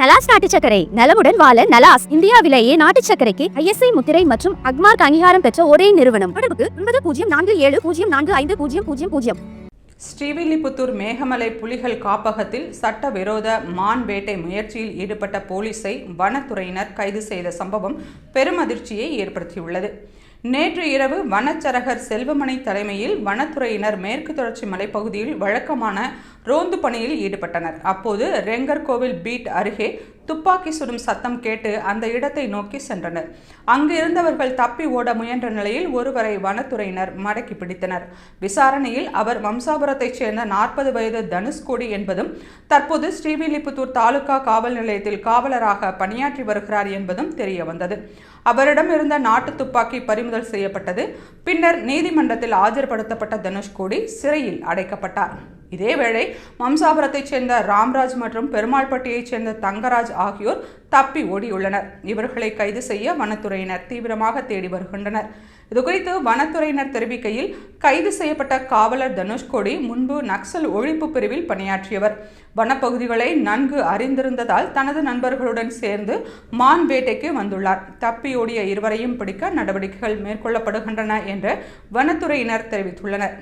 நலாஸ் நாட்டு சக்கரை நலமுடன் வாழ நலாஸ் இந்தியாவிலேயே நாட்டு சக்கரைக்கு ஐஎஸ்ஐ முத்திரை மற்றும் அக்மார்க் அங்கீகாரம் பெற்ற ஒரே நிறுவனம். தொடர்புக்கு ஒன்பது பூஜ்ஜியம் நான்கு ஏழு பூஜ்ஜியம் நான்கு ஐந்து பூஜ்ஜியம் பூஜ்ஜியம் பூஜ்ஜியம். ஸ்ரீவில்லிபுத்தூர் மேகமலை புலிகள் காப்பகத்தில் சட்டவிரோத மான் வேட்டை முயற்சியில் ஈடுபட்ட போலீஸை வனத்துறையினர் கைது செய்த சம்பவம் பெரும் அதிர்ச்சியை ஏற்படுத்தியுள்ளது. நேற்று இரவு வனச்சரகர் செல்வமணி தலைமையில் வனத்துறையினர் மேற்கு தொடர்ச்சி மலைப்பகுதியில் வழக்கமான ரோந்து பணியில் ஈடுபட்டனர். அப்போது ரெங்கர் கோவில் பீட் அருகே துப்பாக்கி சுடும் சத்தம் கேட்டு அந்த இடத்தை நோக்கி சென்றனர். அங்கு இருந்தவர்கள் தப்பி ஓட முயன்ற நிலையில் ஒருவரை வனத்துறையினர் மடக்கி பிடித்தனர். விசாரணையில் அவர் வம்சாபுரத்தைச் சேர்ந்த நாற்பது வயது தனுஷ்கோடி என்பதும் தற்போது ஸ்ரீவில்லிபுத்தூர் தாலுகா காவல் நிலையத்தில் காவலராக பணியாற்றி வருகிறார் என்பதும் தெரிய வந்தது அவரிடம் இருந்த நாட்டு துப்பாக்கி பறிமுதல் செய்யப்பட்டது. பின்னர் நீதிமன்றத்தில் ஆஜர்படுத்தப்பட்ட தனுஷ்கோடி சிறையில் அடைக்கப்பட்டார். இதேவேளை மம்சாபுரத்தைச் சேர்ந்த ராம்ராஜ் மற்றும் பெருமாள்பட்டியைச் சேர்ந்த தங்கராஜ் ஆகியோர் தப்பி ஓடியுள்ளனர். இவர்களை கைது செய்ய வனத்துறையினர் தீவிரமாக தேடி வருகின்றனர். இதுகுறித்து வனத்துறையினர் தெரிவிக்கையில் கைது செய்யப்பட்ட காவலர் தனுஷ்கோடி முன்பு நக்சல் ஒழிப்பு பிரிவில் பணியாற்றியவர். வனப்பகுதிகளை நன்கு அறிந்திருந்ததால் தனது நண்பர்களுடன் சேர்ந்து மான் வேட்டைக்கு வந்துள்ளார். தப்பியோடிய இருவரையும் பிடிக்க நடவடிக்கைகள் மேற்கொள்ளப்படுகின்றன என்று வனத்துறையினர் தெரிவித்துள்ளனர்.